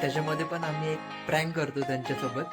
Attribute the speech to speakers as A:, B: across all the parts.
A: त्याच्यामध्ये पण आम्ही एक प्रँक करतो त्यांच्यासोबत.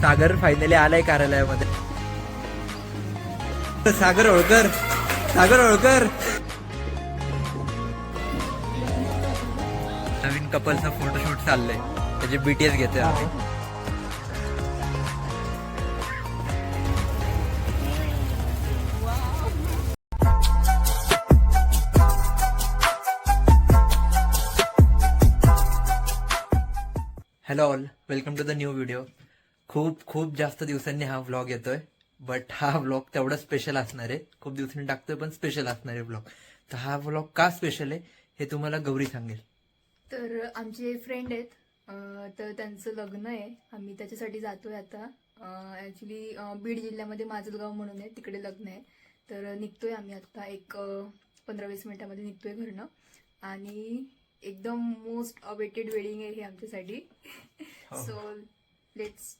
A: सागर फायनली आलाय कार्यालयामध्ये. सागर होळकर सागर होळकर. नवीन कपलचा फोटोशूट चाललंय. त्याचे बीटीएस घेतोय आम्ही. Hello all welcome to the new video खूप खूप जास्त दिवसांनी हा व्लॉग येतोय बट हा व्लॉग तेवढा स्पेशल असणार आहे. खूप दिवसांनी टाकतोय पण स्पेशल असणार आहे व्लॉग तर हा व्लॉग का स्पेशल आहे हे तुम्हाला गौरी सांगेल.
B: तर आमचे फ्रेंड आहेत. तर त्यांचं लग्न आहे. आम्ही त्याच्यासाठी जातोय आता. ॲक्च्युली बीड जिल्ह्यामध्ये माझं गाव म्हणून आहे तिकडे लग्न आहे. तर निघतोय आम्ही आता एक पंधरा वीस मिनिटामध्ये निघतोय घरनं. आणि एकदम मोस्ट अवेटेड वेडिंग आहे हे आमच्यासाठी.
A: हो.
B: सो लेट्स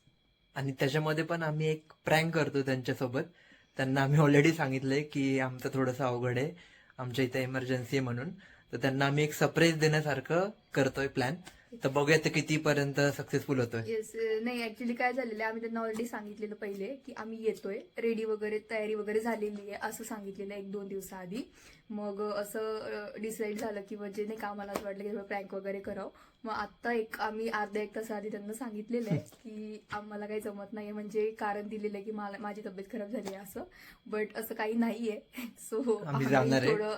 A: आणि त्याच्यामध्ये पण आम्ही एक प्रँक करतो त्यांच्यासोबत. त्यांना आम्ही ऑलरेडी सांगितलंय की आमचं थोडंसं अवघड आहे. आमच्या इथे इमर्जन्सी आहे म्हणून. तर त्यांना आम्ही एक सरप्राईज देण्यासारखं करतोय प्लॅन तर बघूया ते कितीपर्यंत सक्सेसफुल होतोय.
B: येस नाही ऍक्च्युली काय झालेलं आहे आम्ही त्यांना ऑलरेडी सांगितलेलं पहिले की आम्ही येतोय रेडी वगैरे तयारी वगैरे झालेली आहे असं सांगितलेलं एक दोन दिवसाआधी. मग असं डिसाईड झालं की म्हणजे नाही का आम्हाला असं वाटलं की प्रँक वगैरे करावं. मग आता एक आम्ही अर्ध्या एक तास आधी त्यांना सांगितलेलं आहे की आम्हाला काही जमत नाहीये. म्हणजे कारण दिलेलं आहे की मला माझी तब्येत खराब झाली आहे असं. बट असं काही सो
A: आम्ही जाणार आहे.
B: थोडं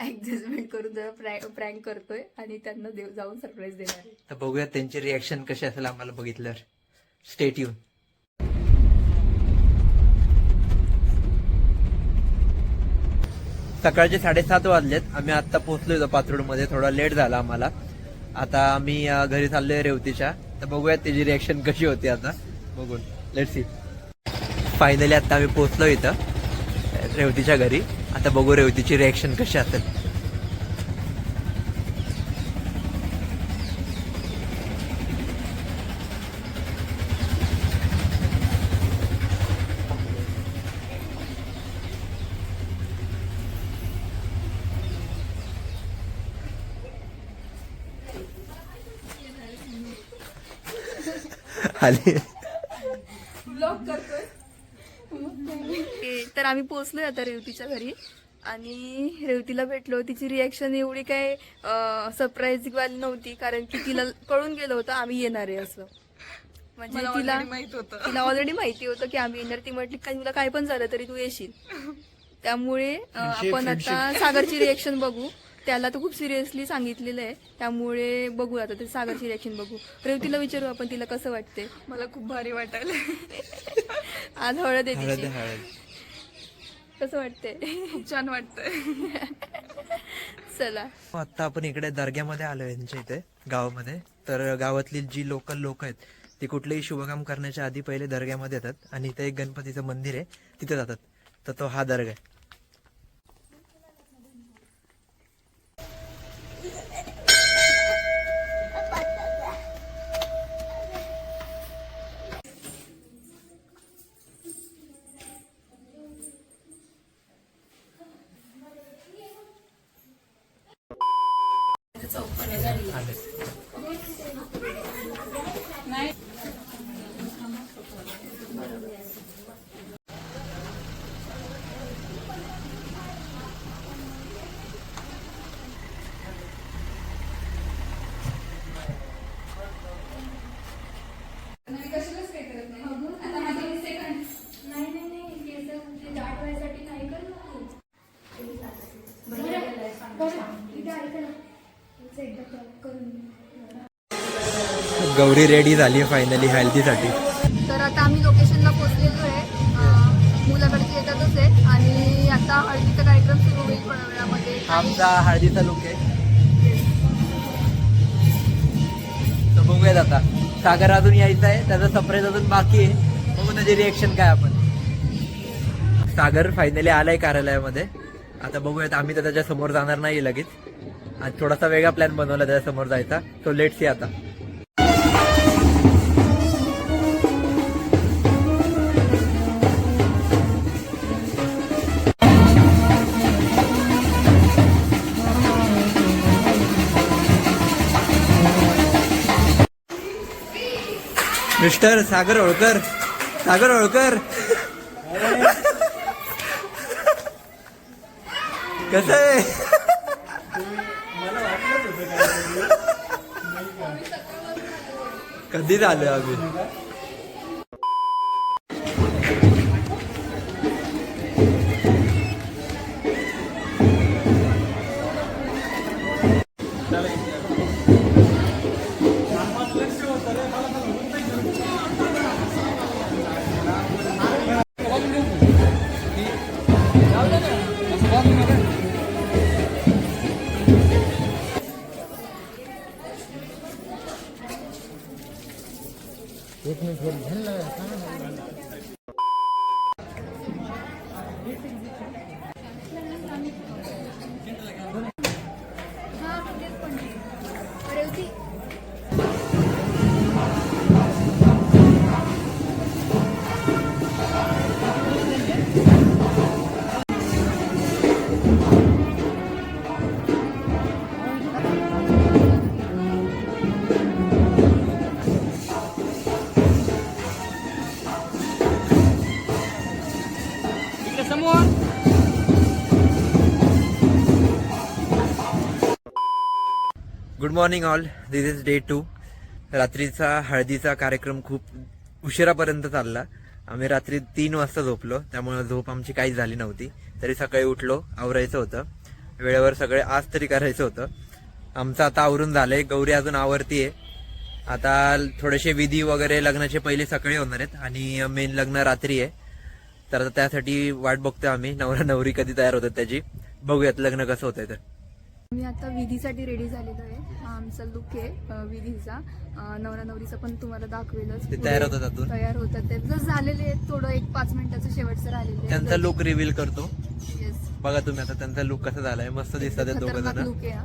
B: ऍडजस्टमेंट करून जरा प्रँक करतोय आणि त्यांना देव- जाऊन सरप्राईज देणार आहे.
A: तर बघूया त्यांची रिॲक्शन कशी असेल आम्हाला बघितल्यावर. स्टेट येऊन सकाळचे साडेसात वाजलेत. आम्ही आता पोहोचलोय पात्रोडमध्ये. थोडा लेट झाला आम्हाला. आता आम्ही घरी चाललोय रेवतीच्या. तर बघूया त्याची रिॲक्शन कशी होती आता. बघून. लेट सी फायनली आता आम्ही पोहोचलो इथं रेवतीच्या घरी. आता बघू रेवतीची रिॲक्शन कशी असेल. आली
B: तर आम्ही पोहोचलोय आता रेवतीच्या घरी. आणि रेवतीला भेटलो. तिची रिॲक्शन एवढी काय सरप्राईज वाली नव्हती कारण की तिला कळून गेलं होतं आम्ही येणार आहे असं. म्हणजे तिला तिला ऑलरेडी माहिती होतं की आम्ही येणार. ती म्हटली काय तुला काय पण झालं तरी तू येशील. त्यामुळे आपण आता सागरची रिॲक्शन बघू. त्याला तर खूप सिरियसली सांगितलेलं आहे. त्यामुळे बघू आता ते सागरची रिॲक्शन बघू. रेवतीला विचारू आपण तिला कसं वाटते
C: मला खूप भारी वाटायला
B: आज हळद आहे
A: हळद
B: तिची
A: हळद.
B: कसं वाटते
C: खूप छान वाटतंय.
B: चला.
A: आता आपण इकडे दर्ग्यामध्ये आलोय यांच्या इथे गावामध्ये. तर गावातली जी लोकल लोक आहेत ती कुठलेही शुभकाम करण्याच्या आधी पहिले दर्ग्यामध्ये येतात. आणि इथे एक गणपतीचं मंदिर आहे तिथे जातात. तर तो हा दर्गा आहे. आले. गौरी रेडी झाली फायनली हल्दीसाठी
B: तर आता आम्ही लोकेशनला पोहोचलेलो आहे. मुलाकडचे येतातच आहे. आणि आता हळदीचा कार्यक्रम सुरू होईल थोड्या वेळामध्ये
A: आमचा हळदीचा लुक आहे. तर बघूयात आता. सागर अजून यायचा आहे. त्याचा सरप्राईज अजून बाकी आहे. बघू त्याची रिएक्शन काय आपण. सागर फायनली आलाय कार्यालयामध्ये. आता बघूयात आम्ही तर त्याच्यासमोर जाणार नाही लगेच. आणि थोडासा वेगळा प्लॅन बनवला त्याच्यासमोर जायचा. तो लेट सी आता. मिस्टर सागर होळकर. सागर होळकर. कसं आहे? कधी झालं आम्ही good morning all this is day two रात्रीचा हळदीचा कार्यक्रम खूप उशिरापर्यंत चालला. आम्ही रात्री तीन वाजता झोपलो. त्यामुळे झोप आमची काहीच झाली नव्हती. तरी सकाळी उठलो आवरायचं होतं. वेळेवर सगळे आज तरी करायचं होतं. आमचं आता आवरून झालंय. गौरी अजून आवरतीये. आता थोडेसे विधी वगैरे लग्नाचे पहिले सकाळी होणार आहेत. आणि मेन लग्न रात्री आहे तर आता त्यासाठी वाट बघतोय आम्ही. नवरा नवरी कधी तयार होतात त्याची. बघूयात लग्न कसं होतंय तर.
B: मी आता विधीसाठी रेडी झालेलो आहे. हा आमचा लुक आहे विधीचा. नवरा नवरीचा पण तुम्हाला दाखवेलच.
A: ते तयार होतात आतून
B: तयार होतात ते. जर झालेले आहेत थोडं एक पाच मिनिटाचं शेवटचं राहिलेलं
A: त्यांचा लुक रिव्हील करतो.
B: येस
A: बघा तुम्ही आता त्यांचा लुक कसा झालाय. मस्त दिसतात दोघं जण.
B: लुक आहे हा.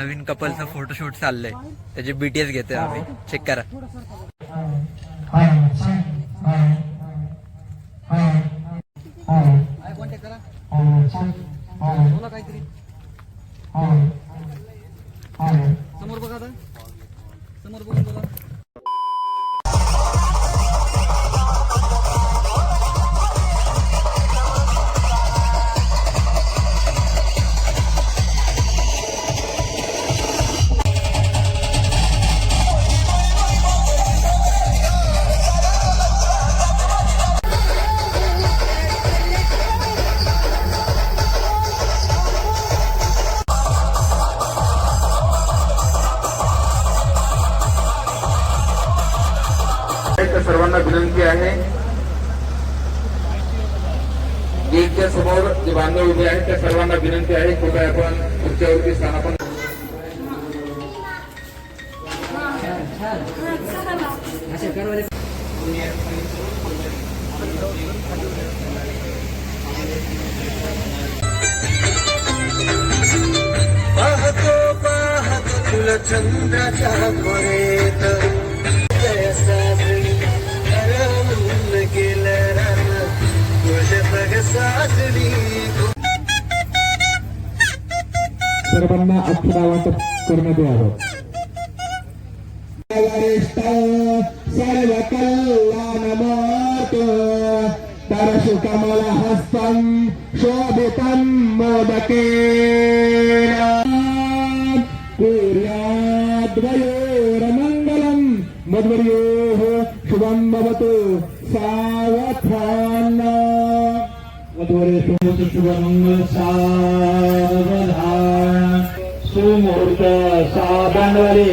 A: नवीन कपलचं फोटोशूट चाललंय. त्याचे बीटीएस घेतोय आम्ही. चेक करा.
D: समोर बघा समोर बघून बघा
A: पाहतो पाहतो तुला चंद्राच्या कोरेत गेलं रान तुझ्या सग सासरी
E: सर्वांना अक्षरा वाटप करण्यात यावं वरिष्ठ सर्व कल्याणमूर्त परशुकमल हस्तं शोभितं मोदके कुर्याद्वयोरमङ्गलम् मध्वर्योः शुभं भवतु सावधान. मध्वरेषु शुभं सावधान सुमुहूर्त सावधानवाले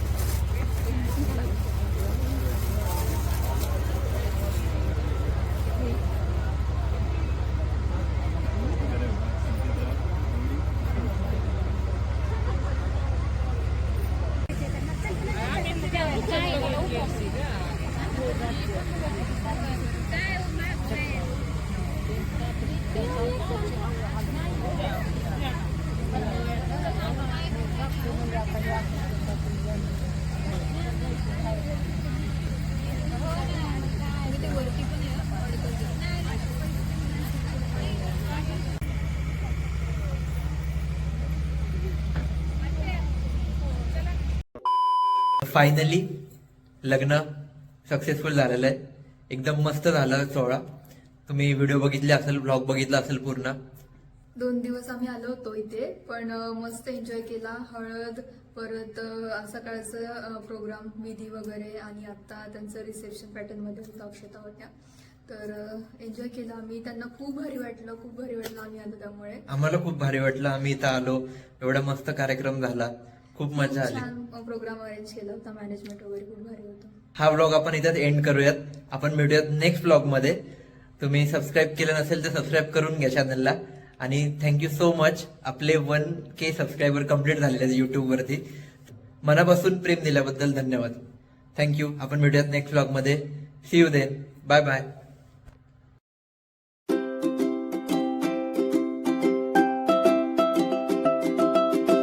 A: फायनली लग्न सक्सेसफुल झालेलं आहे. एकदम मस्त झाला सोहळा. तुम्ही व्हिडिओ बघितले असेल ब्लॉग बघितला असेल पूर्ण.
B: दोन दिवस आम्ही आलो होतो इथे पण मस्त एन्जॉय केला. हळद परत सकाळचं प्रोग्राम विधी वगैरे आणि आता त्यांचं रिसेप्शन पॅटर्नमध्ये होतं अक्षता होत्या. तर एन्जॉय केला आम्ही. त्यांना खूप भारी वाटलं खूप भारी वाटलं आम्ही आलो त्यामुळे.
A: आम्हाला खूप भारी वाटलं. आम्ही इथं आलो. एवढा मस्त कार्यक्रम झाला. खूप मजा आली.
B: छान प्रोग्राम अरेंज केला होता मॅनेजमेंट वगैरे खूप भारी होतं.
A: हा व्लॉग आपण इथं एंड करूयात. आपण भेटूयात नेक्स्ट व्लॉगमध्ये. तुम्ही सबस्क्राईब केलं नसेल तर सबस्क्राईब करून घ्या चॅनलला आणि थँक्यू सो मच आपले वन के सबस्क्रायबर कंप्लीट झालेले आहेत युट्यूब वरती. मनापासून प्रेम दिल्याबद्दल धन्यवाद. थँक्यू आपण भेटूयात next व्लॉगमध्ये. See you then bye bye